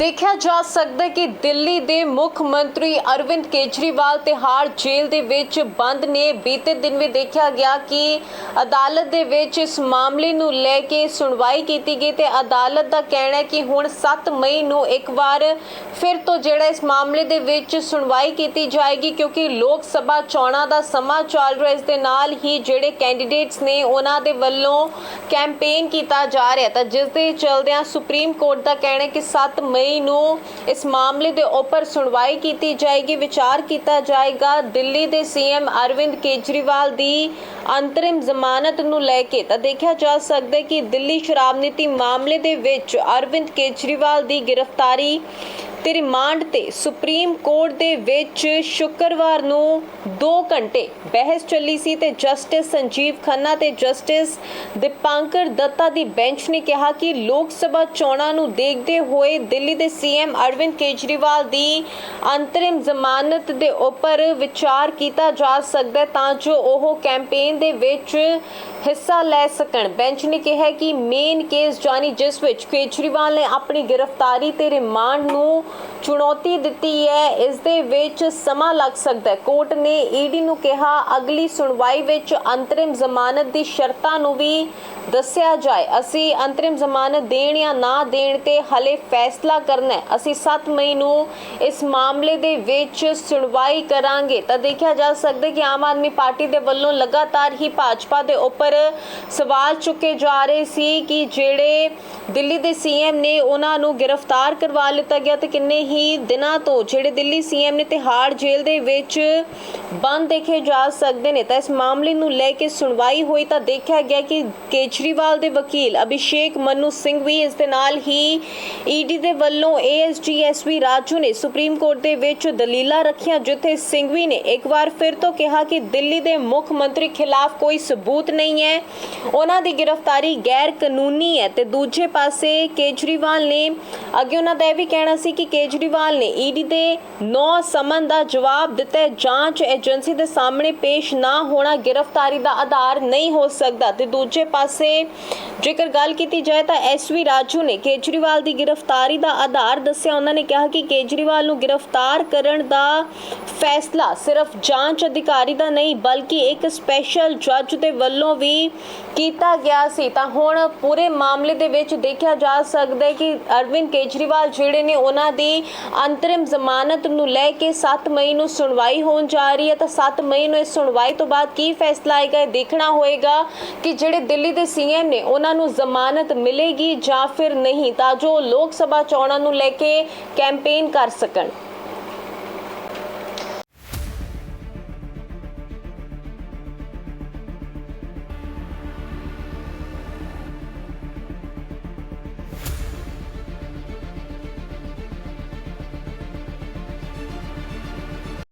ਦੇਖਿਆ ਜਾ ਸਕਦਾ ਹੈ ਕਿ ਦਿੱਲੀ ਦੇ ਮੁੱਖ ਮੰਤਰੀ ਅਰਵਿੰਦ ਕੇਜਰੀਵਾਲ ਤਿਹਾੜ ਜੇਲ੍ਹ ਦੇ ਵਿੱਚ ਬੰਦ ਨੇ। ਬੀਤੇ ਦਿਨ ਵੀ ਦੇਖਿਆ ਗਿਆ ਕਿ ਅਦਾਲਤ ਦੇ ਵਿੱਚ ਇਸ ਮਾਮਲੇ ਨੂੰ ਲੈ ਕੇ ਸੁਣਵਾਈ ਕੀਤੀ ਗਈ ਤੇ ਅਦਾਲਤ ਦਾ ਕਹਿਣਾ ਹੈ ਕਿ ਹੁਣ 7 ਮਈ ਨੂੰ ਇੱਕ ਵਾਰ ਫਿਰ ਤੋਂ ਜਿਹੜਾ ਇਸ ਮਾਮਲੇ ਦੇ ਵਿੱਚ ਸੁਣਵਾਈ ਕੀਤੀ ਜਾਏਗੀ ਕਿਉਂਕਿ ਲੋਕ ਸਭਾ ਚੋਣਾਂ ਦਾ ਸਮਾਂ ਚੱਲ ਰਿਹਾ ਇਸ ਦੇ ਨਾਲ ਹੀ ਜਿਹੜੇ ਕੈਂਡੀਡੇਟਸ ਨੇ ਉਹਨਾਂ ਦੇ ਵੱਲੋਂ ਕੈਂਪੇਨ ਕੀਤਾ ਜਾ ਰਿਹਾ ਤਾਂ ਜਿਸ ਦੇ ਚਲਦਿਆਂ ਸੁਪਰੀਮ ਕੋਰਟ ਦਾ ਕਹਿਣਾ ਹੈ ਕਿ 7 ਮਈ ਨੂੰ ਇਸ ਮਾਮਲੇ ਦੇ ਉੱਪਰ ਸੁਣਵਾਈ ਕੀਤੀ ਜਾਏਗੀ, ਵਿਚਾਰ ਕੀਤਾ ਜਾਏਗਾ। ਦਿੱਲੀ ਦੇ ਸੀਐਮ ਅਰਵਿੰਦ ਕੇਜਰੀਵਾਲ ਦੀ ਅੰਤਰਿਮ ਜ਼ਮਾਨਤ ਨੂੰ ਲੈ ਕੇ ਤਾਂ ਦੇਖਿਆ ਜਾ ਸਕਦਾ ਹੈ ਕਿ ਦਿੱਲੀ ਸ਼ਰਾਬ ਨੀਤੀ ਮਾਮਲੇ ਦੇ ਵਿੱਚ ਅਰਵਿੰਦ ਕੇਜਰੀਵਾਲ ਦੀ ਗ੍ਰਿਫਤਾਰੀ ਤੇ ਰਿਮਾਂਡ ਤੇ ਸੁਪਰੀਮ ਕੋਰਟ ਦੇ ਵਿੱਚ ਸ਼ੁੱਕਰਵਾਰ ਨੂੰ 2 ਘੰਟੇ ਬਹਿਸ ਚੱਲੀ ਸੀ ਤੇ ਜਸਟਿਸ ਸੰਜੀਵ ਖੰਨਾ ਤੇ ਜਸਟਿਸ ਦੀਪਾਂਕਰ ਦੱਤਾ ਦੀ ਬੈਂਚ ਨੇ ਕਿਹਾ ਕਿ ਲੋਕ ਸਭਾ ਚੋਣਾਂ ਨੂੰ ਦੇਖਦੇ ਹੋਏ ਦਿੱਲੀ ਦੇ ਸੀਐਮ ਅਰਵਿੰਦ ਕੇਜਰੀਵਾਲ ਦੀ ਅੰਤਰਿਮ ਜ਼ਮਾਨਤ ਦੇ ਉੱਪਰ ਵਿਚਾਰ ਕੀਤਾ ਜਾ ਸਕਦਾ ਤਾਂ ਜੋ ਉਹ ਕੈਂਪੇਨ ਦੇ ਵਿੱਚ ਹਿੱਸਾ ਲੈ ਸਕਣ। ਬੈਂਚ ਨੇ ਕਿਹਾ ਕਿ ਮੇਨ ਕੇਸ ਜਾਨੀ ਜਿਸ ਵਿੱਚ ਕੇਜਰੀਵਾਲ ਨੇ ਆਪਣੀ ਗ੍ਰਿਫਤਾਰੀ ਤੇ ਰਿਮਾਂਡ ਨੂੰ ਚੁਣੌਤੀ ਦਿੱਤੀ ਹੈ, ਇਸ ਦੇ ਵਿੱਚ ਸਮਾਂ ਲੱਗ ਸਕਦਾ ਹੈ। ਕੋਰਟ ਨੇ ਈਡੀ ਨੂੰ ਕਿਹਾ, ਅਗਲੀ ਸੁਣਵਾਈ ਵਿੱਚ ਅੰਤਰਿਮ ਜ਼ਮਾਨਤ ਦੀ ਸ਼ਰਤਾਂ ਨੂੰ ਵੀ ਦੱਸਿਆ ਜਾਏ। ਅਸੀਂ ਅੰਤਰਿਮ ਜ਼ਮਾਨਤ ਦੇਣ ਜਾਂ ਨਾ ਦੇਣ ਤੇ ਹਲੇ ਫੈਸਲਾ ਕਰਨਾ ਹੈ। ਅਸੀਂ 7 ਮਈ ਨੂੰ ਇਸ ਮਾਮਲੇ ਦੇ ਵਿੱਚ ਸੁਣਵਾਈ ਕਰਾਂਗੇ। ਤਾਂ ਦੇਖਿਆ ਜਾ ਸਕਦਾ ਕਿ ਆਮ ਆਦਮੀ ਪਾਰਟੀ ਦੇ ਵੱਲੋਂ ਲਗਾਤਾਰ ਹੀ ਭਾਜਪਾ ਦੇ ਉੱਪਰ ਸਵਾਲ ਚੁੱਕੇ ਜਾ ਰਹੇ ਸੀ ਕਿ ਜਿਹੜੇ ਦਿੱਲੀ ਦੇ ਸੀਐਮ ਨੇ ਉਹਨਾਂ ਨੂੰ ਗ੍ਰਿਫਤਾਰ ਕਰਵਾ ਲਿੱਤਾ ਗਿਆ ਤੇ ਕਿੰਨੇ ਹੀ ਦਿਨਾਂ ਤੋਂ ਜਿਹੜੇ ਦਿੱਲੀ ਸੀਐਮ ਨੇ ਤਿਹਾੜ ਜੇਲ੍ਹ ਦੇ ਵਿੱਚ ਬੰਦ ਦੇਖੇ ਜਾ ਸਕਦੇ ਨੇ। ਤਾਂ ਇਸ ਮਾਮਲੇ ਨੂੰ ਲੈ ਕੇ ਸੁਣਵਾਈ ਹੋਈ ਤਾਂ ਦੇਖਿਆ ਗਿਆ ਕਿ ਕੇਜਰੀਵਾਲ ਦੇ ਵਕੀਲ ਅਭਿਸ਼ੇਕ ਮਨੂ ਸਿੰਘ ਵੀ ਇਸ ਦੇ ਨਾਲ ਹੀ ਈਡੀ ਦੇ ਵੱਲੋਂ ਏਐਸਜੀਐਸਵੀ ਰਾਜੂ ਨੇ ਸੁਪਰੀਮ ਕੋਰਟ ਦੇ ਵਿੱਚ ਦਲੀਲਾਂ ਰੱਖੀਆਂ, ਜਿੱਥੇ ਸਿੰਘਵੀ ਨੇ ਇੱਕ ਵਾਰ ਫਿਰ ਤੋਂ ਕਿਹਾ ਕਿ ਦਿੱਲੀ ਦੇ ਮੁੱਖ ਮੰਤਰੀ ਖਿਲਾਫ ਕੋਈ ਸਬੂਤ ਨਹੀਂ ਹੈ। ਉਹਨਾਂ ਦੀ ਗ੍ਰਿਫਤਾਰੀ ਗੈਰ ਕਾਨੂੰਨੀ ਹੈ ਤੇ ਦੂਜੇ ਪਾਸੇ ਕੇਜਰੀਵਾਲ ਨੇ ਅੱਗੇ ਉਹਨਾਂ ਦਾ ਇਹ ਵੀ ਕਹਿਣਾ ਸੀ ਕਿ ਕੇਜਰੀਵਾਲ ਨੇ ਈਡੀ ਦੇ 9 ਸਮਨ ਦਾ ਜਵਾਬ ਦਿੱਤਾ ਜਾਂਚ ਏਜੰਸੀ ਦੇ ਸਾਹਮਣੇ ਪੇਸ਼ ਨਾ ਹੋਣਾ ਗ੍ਰਿਫਤਾਰੀ ਦਾ ਆਧਾਰ ਨਹੀਂ ਹੋ ਸਕਦਾ। ਤੇ ਦੂਜੇ ਪਾਸੇ ਜੇਕਰ ਗੱਲ ਕੀਤੀ ਜਾਏ ਤਾਂ ਐਸਵੀ ਰਾਜੂ ਨੇ ਕੇਜਰੀਵਾਲ ਦੀ ਗ੍ਰਿਫਤਾਰੀ ਦਾ ਆਧਾਰ ਦੱਸਿਆ, ਉਹਨਾਂ ਨੇ ਕਿਹਾ ਕਿ ਕੇਜਰੀਵਾਲ ਨੂੰ ਗ੍ਰਿਫਤਾਰ ਕਰਨ ਦਾ ਫੈਸਲਾ ਸਿਰਫ ਜਾਂਚ ਅਧਿਕਾਰੀ ਦਾ ਨਹੀਂ, ਬਲਕਿ ਇੱਕ ਸਪੈਸ਼ਲ ਜੱਜ ਦੇ ਵੱਲੋਂ ਵੀ ਕੀਤਾ ਗਿਆ ਸੀ। ਤਾਂ ਹੁਣ ਪੂਰੇ ਮਾਮਲੇ ਦੇ ਵਿੱਚ ਦੇਖਿਆ ਜਾ ਸਕਦਾ ਹੈ ਕਿ ਅਰਵਿੰਦ ਕੇਜਰੀਵਾਲ ਜਿਹੜੇ ਨੇ, ਉਹਨਾਂ ਦੀ ਅੰਤਰਿਮ ਜ਼ਮਾਨਤ ਨੂੰ ਲੈ ਕੇ 7 ਮਈ ਨੂੰ ਸੁਣਵਾਈ ਹੋਣ ਜਾ ਰਹੀ ਹੈ। ਤਾਂ 7 ਮਈ ਨੂੰ ਇਸ ਸੁਣਵਾਈ ਤੋਂ ਬਾਅਦ ਕੀ ਫੈਸਲਾ ਆਏਗਾ, ਇਹ ਦੇਖਣਾ ਹੋਏਗਾ ਕਿ ਜਿਹੜੇ ਦਿੱਲੀ ਦੇ ਸੀਐਮ ਨੇ, ਉਹਨਾਂ ਨੂੰ ਜ਼ਮਾਨਤ ਮਿਲੇਗੀ ਜਾਂ ਫਿਰ ਨਹੀਂ। ਤਾਂ ਜੋ ਲੋਕ ਸਭਾ ਚੋਣ ਚੋਣਾਂ ਨੂੰ ਲੈ ਕੇ ਕੈਂਪੇਨ ਕਰ ਸਕਣ।